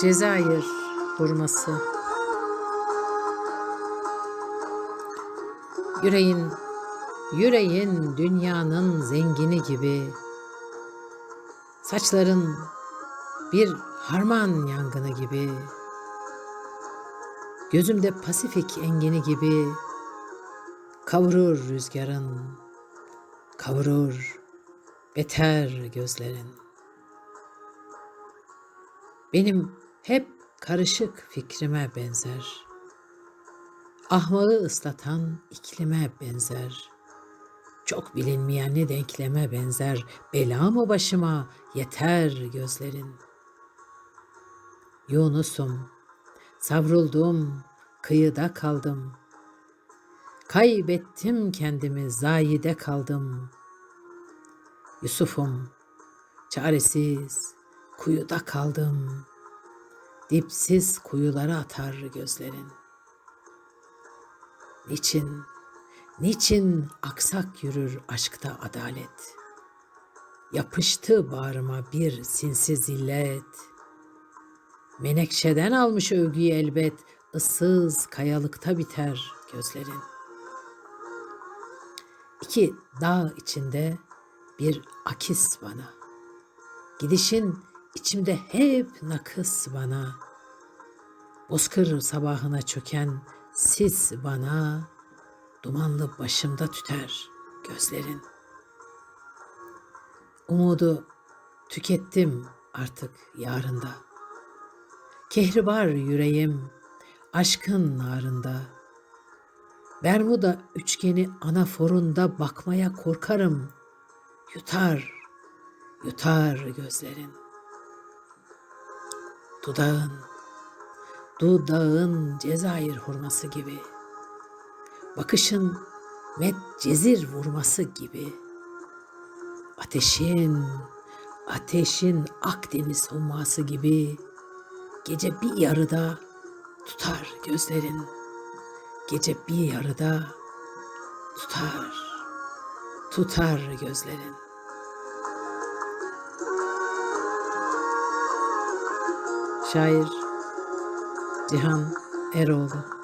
Cezayir hurması. Yüreğin, yüreğin dünyanın zengini gibi. Saçların bir harman yangını gibi. Gözümde Pasifik engini gibi kavurur rüzgarın, kavurur beter gözlerin. Benim hep karışık fikrime benzer. Ahmağı ıslatan iklime benzer. Çok bilinmeyen ne denkleme benzer. Bela mı başıma yeter gözlerin. Yunus'um, savruldum, kıyıda kaldım. Kaybettim kendimi, zayide kaldım. Yusuf'um, çaresiz, kuyuda kaldım. Dipsiz kuyulara atar gözlerin. Niçin, niçin aksak yürür aşkta adalet? Yapıştı bağrıma bir sinsi zillet. Menekşeden almış övgüyü elbet, ıssız kayalıkta biter gözlerin. İki dağ içinde bir akis bana. Gidişin içimde hep nakıs bana. Bozkır sabahına çöken sis bana. Dumanlı başımda tüter gözlerin. Umudu tükettim artık yarında. Kehribar yüreğim aşkın narında. Bermuda üçgeni anaforunda bakmaya korkarım. Yutar, yutar gözlerin. Dudağın, dudağın Cezayir hurması gibi. Bakışın Medcezir vurması gibi. Ateşin, ateşin Akdeniz humması gibi. Gece bir yarıda tutar gözlerin. Gece bir yarıda tutar, tutar gözlerin. Şair Cihan Eroğlu